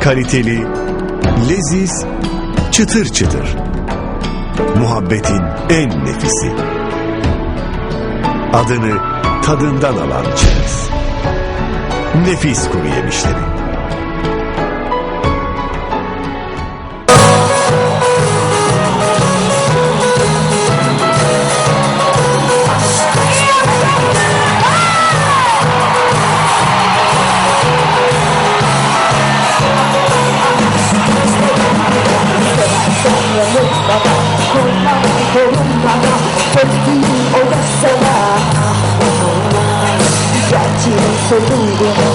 kaliteli, leziz, çıtır çıtır. Muhabbetin en nefisi. Adını tadından alan çerez. Nefis kuru yemişleri. Olumada Peki odasana Gerçeğin sorumlu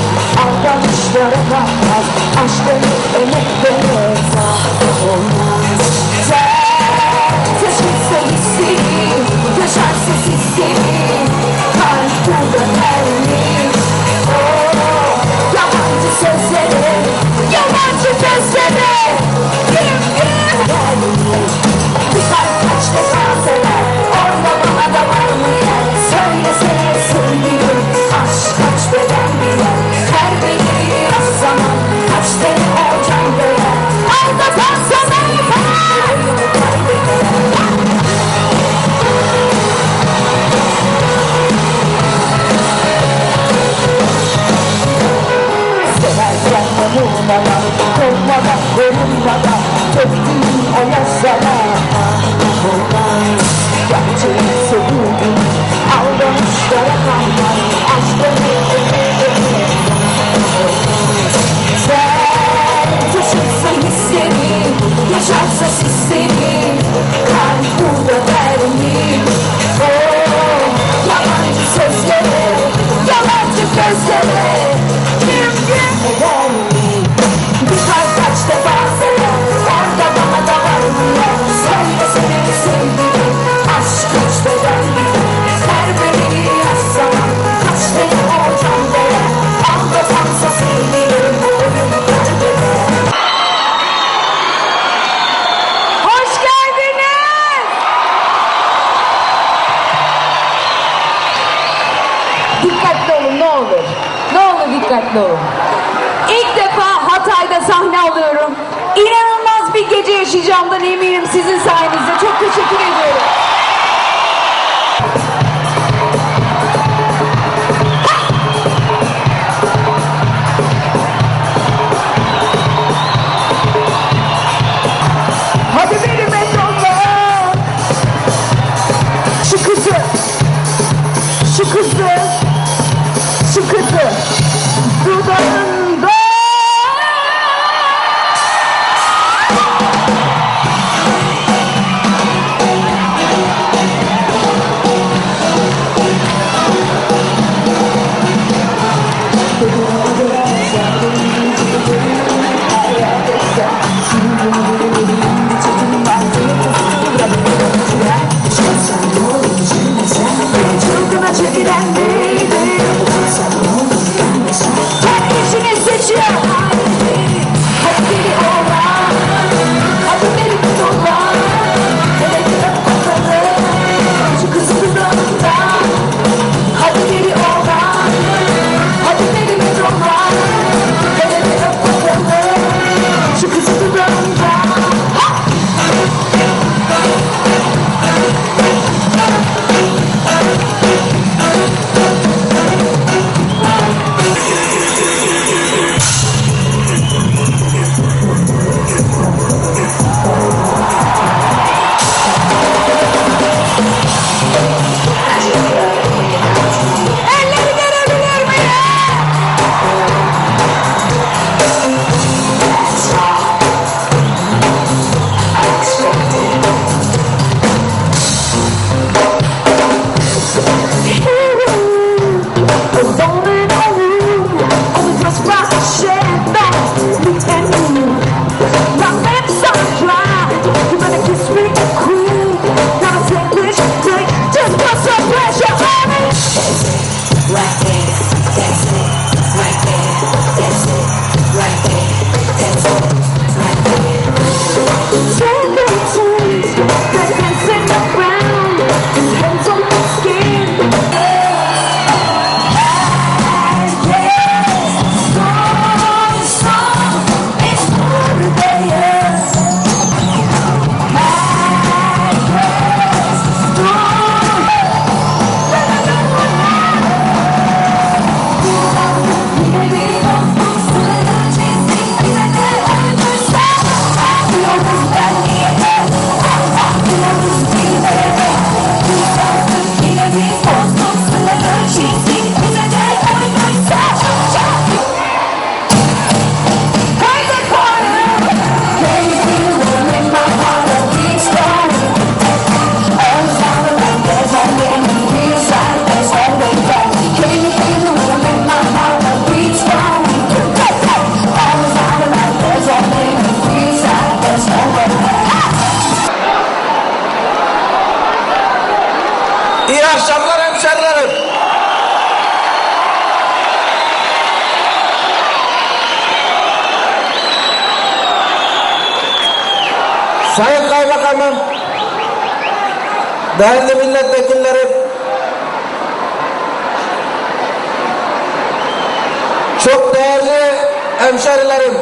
destiny Tablo. İlk defa Hatay'da sahne alıyorum. İnanılmaz bir gece yaşayacağımdan eminim sizin sayenizde. Çok teşekkür ediyorum. İyi akşamlar hemşerilerim. Sayın Kaymakamım, değerli milletvekillerim, çok değerli hemşerilerim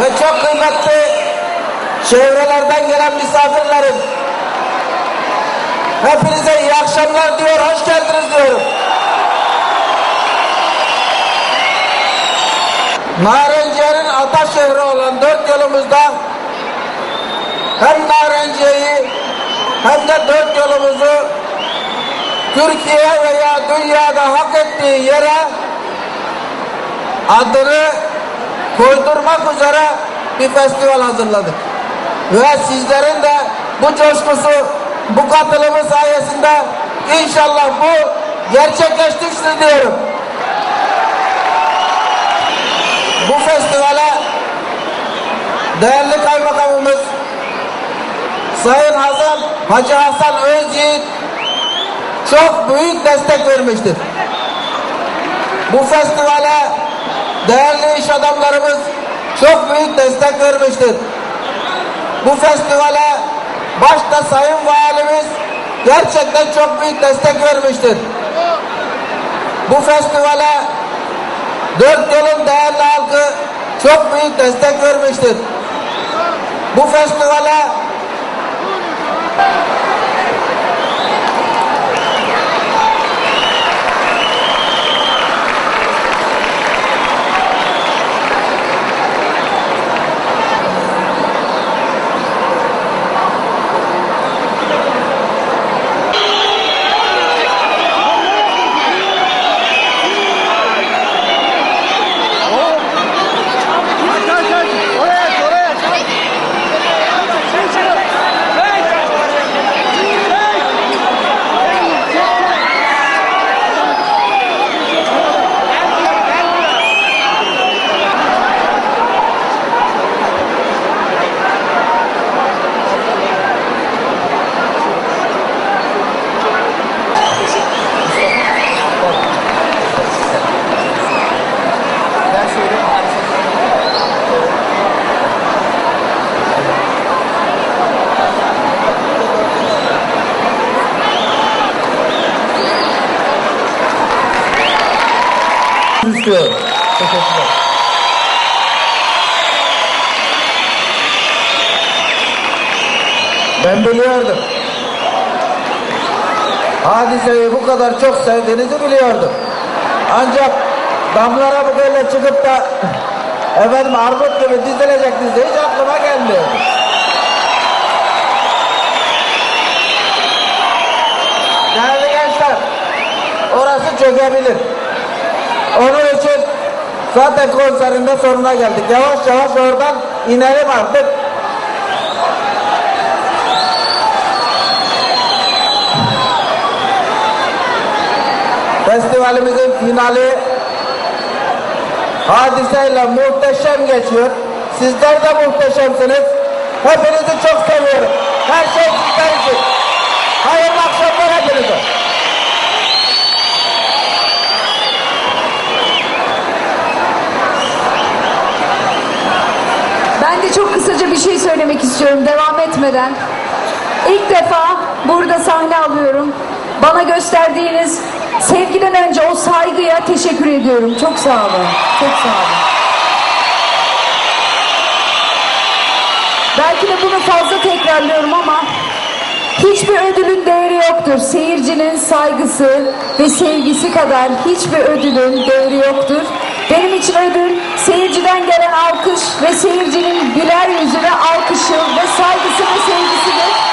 ve çok kıymetli çevrelerden gelen misafirlerim, hepinize iyi akşamlar diyor, hoş geldiniz diyorum. Narenciye'nin ata şehri olan dört yolumuzda hem Narenciye'yi hem de dört yolumuzu Türkiye veya dünyada hak ettiği yere adını koydurmak üzere bir festival hazırladık. Ve sizlerin de bu coşkusu, bu katılımı sayesinde inşallah bu gerçekleştirsin diyorum. Bu festivale değerli kaymakamımız Sayın Hasan Hacı Hasan Özyiğit çok büyük destek vermiştir. Bu festivale değerli iş adamlarımız çok büyük destek vermiştir. Bu festivale başta Sayın Valimiz gerçekten çok büyük destek vermiştir. Bu festivale dört yolun değerli halkı çok büyük destek vermiştir. Bu festivale istiyorum. Teşekkürler. Ben biliyordum. Hadiseyi bu kadar çok sevdiğinizi biliyordum. Ancak damlara bu böyle çıkıp da efendim armut gibi dizilecektiniz hiç aklıma gelmiyor. Değerli gençler, orası çökebilir. İçin zaten konserinde sonuna geldik. Yavaş yavaş oradan inelim artık. Festivalimizin finali hadiseyle muhteşem geçiyor. Sizler de muhteşemsiniz. Hepinizi çok seviyorum. Her şey sizler için. Hayırlı akşamlar hepinize. Ben de çok kısaca bir şey söylemek istiyorum devam etmeden. İlk defa burada sahne alıyorum. Bana gösterdiğiniz sevgiden önce o saygıya teşekkür ediyorum. Çok sağ olun. Çok sağ olun. Belki de bunu fazla tekrarlıyorum ama hiçbir ödülün değeri yoktur. Seyircinin saygısı ve sevgisi kadar hiçbir ödülün değeri yoktur. Benim için ödül seyirciden gelen alkış ve seyircinin güler yüzü ve alkışı ve saygısı ve sevgisidir.